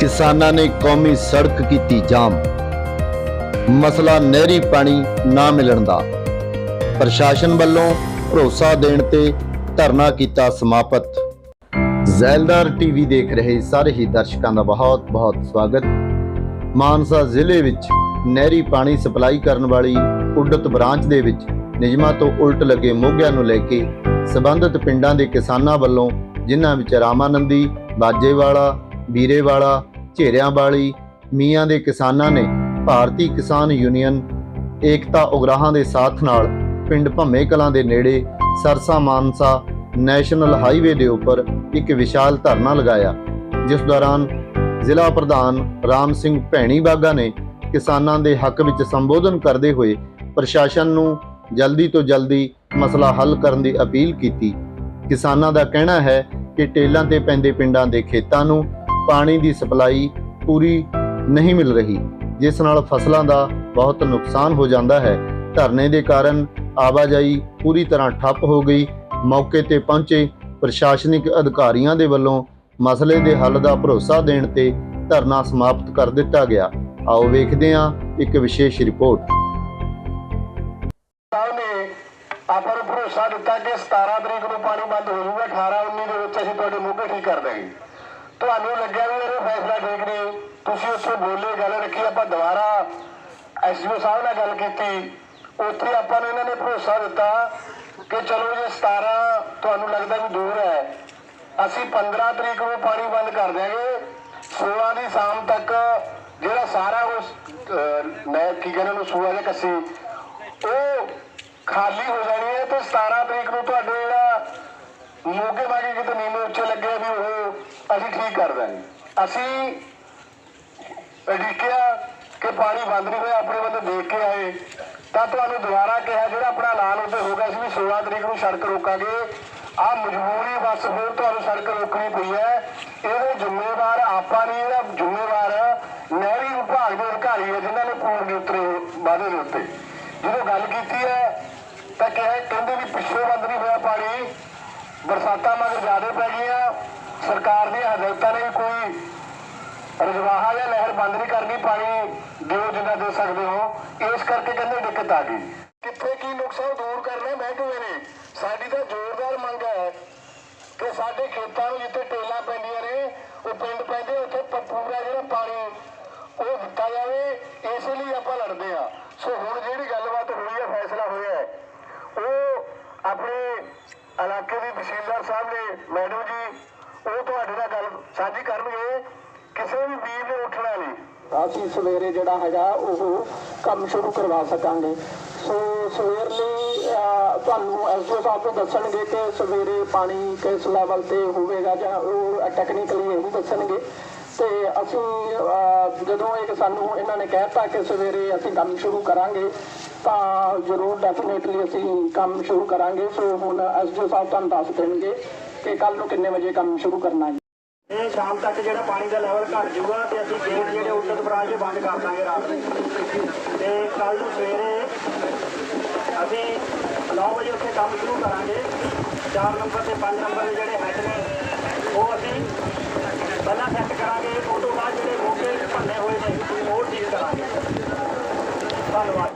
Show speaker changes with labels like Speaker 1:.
Speaker 1: ਕਿਸਾਨਾਂ ਨੇ ਕੌਮੀ ਸੜਕ ਕੀਤੀ ਜਾਮ। ਮਸਲਾ ਨਹਿਰੀ ਪਾਣੀ ਨਾ ਮਿਲਣ ਦਾ। ਪ੍ਰਸ਼ਾਸਨ ਵੱਲੋਂ ਭਰੋਸਾ ਦੇਣ ਤੇ ਧਰਨਾ ਕੀਤਾ ਸਮਾਪਤ। ਜ਼ੈਲਦਾਰ ਟੀਵੀ ਦੇਖ ਰਹੇ ਸਾਰੇ ਹੀ ਦਰਸ਼ਕਾਂ ਦਾ ਬਹੁਤ ਬਹੁਤ ਸਵਾਗਤ। ਮਾਨਸਾ ਜ਼ਿਲ੍ਹੇ ਵਿੱਚ ਨਹਿਰੀ ਪਾਣੀ ਸਪਲਾਈ ਕਰਨ ਵਾਲੀ ਉਡਤ ਬ੍ਰਾਂਚ ਦੇ ਵਿੱਚ ਨਿਯਮਾਂ ਤੋਂ ਉਲਟ ਲੱਗੇ ਮੋਗਿਆਂ ਨੂੰ ਲੈ ਕੇ ਸਬੰਧਤ ਪਿੰਡਾਂ ਦੇ ਕਿਸਾਨਾਂ ਵੱਲੋਂ ਜਿਨ੍ਹਾਂ ਵਿੱਚ ਰਾਮਾਨੰਦੀ, ਬਾਜੇਵਾਲਾ ਵੀਰੇ ਵਾਲਾ ਝੇਰਿਆਂ ਵਾਲੀ ਮੀਆਂ ਦੇ ਕਿਸਾਨਾਂ ਨੇ ਭਾਰਤੀ ਕਿਸਾਨ ਯੂਨੀਅਨ, ਏਕਤਾ ਉਗਰਾਹਾਂ ਦੇ ਸਾਥ ਨਾਲ ਪਿੰਡ ਭੰਮੇ ਕਲਾਂ ਦੇ ਨੇੜੇ ਸਰਸਾ ਮਾਨਸਾ ਨੈਸ਼ਨਲ ਹਾਈਵੇ ਦੇ ਉੱਪਰ ਇੱਕ ਵਿਸ਼ਾਲ ਧਰਨਾ ਲਗਾਇਆ, ਜਿਸ ਦੌਰਾਨ ਜ਼ਿਲ੍ਹਾ ਪ੍ਰਧਾਨ ਰਾਮ ਸਿੰਘ ਭੈਣੀ ਬਾਗਾ ਨੇ ਕਿਸਾਨਾਂ ਦੇ ਹੱਕ ਵਿੱਚ ਸੰਬੋਧਨ ਕਰਦੇ ਹੋਏ ਪ੍ਰਸ਼ਾਸਨ ਨੂੰ ਜਲਦੀ ਤੋਂ ਜਲਦੀ ਮਸਲਾ ਹੱਲ ਕਰਨ ਦੀ ਅਪੀਲ ਕੀਤੀ। ਕਿਸਾਨਾਂ ਦਾ ਕਹਿਣਾ ਹੈ ਕਿ ਟੇਲਾਂ ਤੇ ਪੈਂਦੇ ਪਿੰਡਾਂ ਦੇ ਖੇਤਾਂ ਨੂੰ ਪਾਣੀ ਦੀ ਸਪਲਾਈ ਪੂਰੀ ਨਹੀਂ ਮਿਲ ਰਹੀ, ਜਿਸ ਨਾਲ ਫਸਲਾਂ ਦਾ ਬਹੁਤ ਨੁਕਸਾਨ ਹੋ ਜਾਂਦਾ ਹੈ। ਧਰਨੇ ਦੇ ਕਾਰਨ ਆਵਾਜਾਈ ਪੂਰੀ ਤਰ੍ਹਾਂ ਠੱਪ ਹੋ ਗਈ। ਮੌਕੇ ਤੇ ਪਹੁੰਚੇ ਪ੍ਰਸ਼ਾਸਨਿਕ ਅਧਿਕਾਰੀਆਂ ਦੇ ਵੱਲੋਂ ਮਸਲੇ ਦੇ ਹੱਲ ਦਾ ਭਰੋਸਾ ਦੇਣ ਤੇ ਧਰਨਾ ਸਮਾਪਤ ਕਰ ਦਿੱਤਾ ਗਿਆ। ਆਓ ਵੇਖਦੇ ਹਾਂ ਇੱਕ ਵਿਸ਼ੇਸ਼ ਰਿਪੋਰਟ।
Speaker 2: ਆਪਾਂ ਨੂੰ ਭਰੋਸਾ ਦਿੱਤਾ ਕਿ 17 ਤਰੀਕ ਨੂੰ ਪਾਣੀ ਬੰਦ ਹੋ ਜਾਊਗਾ 18 19 ਦੇ ਵਿੱਚ ਅਸੀਂ ਤੁਹਾਡੇ ਮੋਢੇ ਠੀਕ ਕਰ ਦਾਂਗੇ ਤੁਹਾਨੂੰ ਲੱਗਿਆ ਵੀ ਇਹ ਫੈਸਲਾ ਠੀਕ ਨਹੀਂ। ਤੁਸੀਂ ਉੱਥੇ ਬੋਲੇ, ਗੱਲ ਰੱਖੀ, ਆਪਾਂ ਦੁਬਾਰਾ ਐਸਡੀਓ ਸਾਹਿਬ ਨਾਲ ਗੱਲ ਕੀਤੀ। ਉੱਥੇ ਆਪਾਂ ਨੂੰ ਇਹਨਾਂ ਨੇ ਭਰੋਸਾ ਦਿੱਤਾ ਕਿ ਚਲੋ ਜੇ 17 ਤੁਹਾਨੂੰ ਲੱਗਦਾ ਵੀ ਦੂਰ ਹੈ, ਅਸੀਂ 15 ਤਰੀਕ ਨੂੰ ਪਾਣੀ ਬੰਦ ਕਰ ਦਿਆਂਗੇ। 16 ਦੀ ਸ਼ਾਮ ਤੱਕ ਜਿਹੜਾ ਸਾਰਾ ਉਸ ਮੈਂ ਕੀ ਕਹਿੰਦਾ ਨੂੰ ਸੂਆ ਦੇ ਕੱਸੀ, ਉਹ ਖਾਲੀ ਹੋ ਜਾਣੀ ਹੈ ਤੇ 17 ਤਰੀਕ ਨੂੰ ਤੁਹਾਡੇ ਜਿਹੜਾ ਮੋਗੇ ਮਾਗੇ ਕਿਤੇ ਨੀਵੇਂ ਉੱਚੇ ਲੱਗੇ ਵੀ ਉਹ ਅਸੀਂ ਠੀਕ ਕਰ ਦਾਂਗੇ ਅਸੀਂ ਅੜਿਕਿਆ ਕਿ ਪਾਣੀ ਬੰਦ ਨਹੀਂ ਹੋਇਆ, ਆਪਣੇ ਬੰਦੇ ਦੇਖ ਕੇ ਆਏ। ਤਾਂ ਤੁਹਾਨੂੰ ਦੁਬਾਰਾ ਕਿਹਾ, ਜਿਹੜਾ ਆਪਣਾ ਐਲਾਨ ਉੱਤੇ ਹੋ ਗਿਆ ਸੀ ਵੀ 16 ਤਰੀਕ ਨੂੰ ਸੜਕ ਰੋਕਾਂਗੇ। ਆ ਮਜਬੂਰੀ ਬਸ ਫਿਰ ਤੁਹਾਨੂੰ ਸੜਕ ਰੋਕਣੀ ਪਈ ਹੈ। ਇਹਦੇ ਜ਼ਿੰਮੇਵਾਰ ਆਪਾਂ ਨਹੀਂ, ਇਹਦਾ ਜ਼ਿੰਮੇਵਾਰ ਨਹਿਰੀ ਵਿਭਾਗ ਦੇ ਅਧਿਕਾਰੀ ਹੈ ਜਿਨ੍ਹਾਂ ਨੇ ਪੂਰ ਦੇ ਉਤਰੇ ਵਾਅਦੇ ਦੇ ਉੱਤੇ। ਜਦੋਂ ਗੱਲ ਕੀਤੀ ਹੈ, ਤਾਂ ਕਿਹਾ, ਕਹਿੰਦੇ ਵੀ ਪਿੱਛੇ ਬੰਦ ਨਹੀਂ ਹੋਇਆ ਪਾਣੀ। ਬਰਸਾਤਾਂ ਮਗਰ ਜ਼ਿਆਦਾ ਪੈ ਗਈਆਂ। ਸਰਕਾਰ ਦੀਆਂ ਹਦਾਇਤਾਂ ਨੇ ਕੋਈ ਰਜਵਾਹਾ ਜਾਂ ਲਹਿਰ ਬੰਦ ਨਹੀਂ ਕਰਨੀ ਪਾਣੀ ਦਿਓ ਜਿੰਨਾ ਦੇ ਸਕਦੇ ਹੋ। ਇਸ ਕਰਕੇ ਕਹਿੰਦੇ ਦਿੱਕਤ ਆ ਗਈ। ਕਿੱਥੇ ਕੀ ਨੁਕਸਾਨ ਦੂਰ ਕਰਨਾ ਮਹਿਕਮੇ ਨੇ। ਸਾਡੀ ਤਾਂ ਜ਼ੋਰਦਾਰ ਮੰਗ ਹੈ ਕਿ ਸਾਡੇ ਖੇਤਾਂ ਨੂੰ ਜਿੱਥੇ ਟੇਲਾਂ ਪੈਂਦੀਆਂ ਨੇ, ਉਹ ਪਿੰਡ ਪੈਂਦੇ, ਉੱਥੇ ਪੂਰਾ ਜਿਹੜਾ ਪਾਣੀ ਉਹ ਦਿੱਤਾ ਜਾਵੇ, ਇਸ ਲਈ ਆਪਾਂ ਲੜਦੇ ਆ ਸੋ ਹੁਣ ਜਿਹੜੀ ਗੱਲਬਾਤ ਹੋਈ ਹੈ, ਫੈਸਲਾ ਹੋਇਆ ਹੈ, ਉਹ ਆਪਣੇ ਇਲਾਕੇ ਦੇ ਤਹਿਸੀਲਦਾਰ ਸਾਹਿਬ ਨੇ, ਮੈਡਮ ਜੀ ਉਹ ਤੁਹਾਡੇ ਨਾਲ ਗੱਲ ਸਾਂਝੀ ਕਰਨਗੇ, ਕਿਸੇ ਵੀ ਵੀਰ ਨੇ ਉੱਠਣਾ ਨਹੀਂ
Speaker 3: ਅਸੀਂ ਸਵੇਰੇ ਜਿਹੜਾ ਹੈਗਾ, ਉਹ ਕੰਮ ਸ਼ੁਰੂ ਕਰਵਾ ਸਕਾਂਗੇ। ਸੋ ਸਵੇਰ ਲਈ ਤੁਹਾਨੂੰ ਐਸਓ ਸਾਹਿਬ ਤੋਂ ਦੱਸਣਗੇ ਕਿ ਸਵੇਰੇ ਪਾਣੀ ਕਿਸ ਲੈਵਲ ਤੇ ਹੋਵੇਗਾ ਜਾਂ ਉਹ ਟੈਕਨੀਕਲੀ ਇਹ ਵੀ ਦੱਸਣਗੇ। ਤੇ ਅਸੀਂ ਜਦੋਂ ਇੱਕ ਸਾਨੂੰ ਇਹਨਾਂ ਨੇ ਕਹਿਤਾ ਕਿ ਸਵੇਰੇ ਅਸੀਂ ਕੰਮ ਸ਼ੁਰੂ ਕਰਾਂਗੇ ਤਾਂ ਜ਼ਰੂਰ ਡੈਫੀਨੇਟਲੀ ਅਸੀਂ ਕੰਮ ਸ਼ੁਰੂ ਕਰਾਂਗੇ। ਸੋ ਹੁਣ ਐਸਓ ਸਾਹਿਬ ਤੁਹਾਨੂੰ ਦੱਸ ਦੇਣਗੇ ਕਿ ਕੱਲ ਨੂੰ ਕਿੰਨੇ ਵਜੇ ਕੰਮ ਸ਼ੁਰੂ ਕਰਨਾ ਹੈ।
Speaker 4: ਇਹ ਸ਼ਾਮ ਤੱਕ ਜਿਹੜਾ ਪਾਣੀ ਦਾ ਲੈਵਲ ਘਟ ਜਾਊਗਾ ਤੇ ਅਸੀਂ ਗੇਟ ਜਿਹੜੇ ਉੱਤਰ ਬਰਾਜ ਦੇ ਬੰਦ ਕਰ ਦਾਂਗੇ ਰਾਤ ਨੂੰ। ਤੇ ਕੱਲ ਨੂੰ ਸਵੇਰੇ ਅਸੀਂ 9 ਵਜੇ ਉੱਥੇ ਕੰਮ ਸ਼ੁਰੂ ਕਰਾਂਗੇ। 4 ਨੰਬਰ ਤੇ 5 ਨੰਬਰ ਦੇ ਜਿਹੜੇ ਹੈਡ ਨੇ, ਉਹ ਅਸੀਂ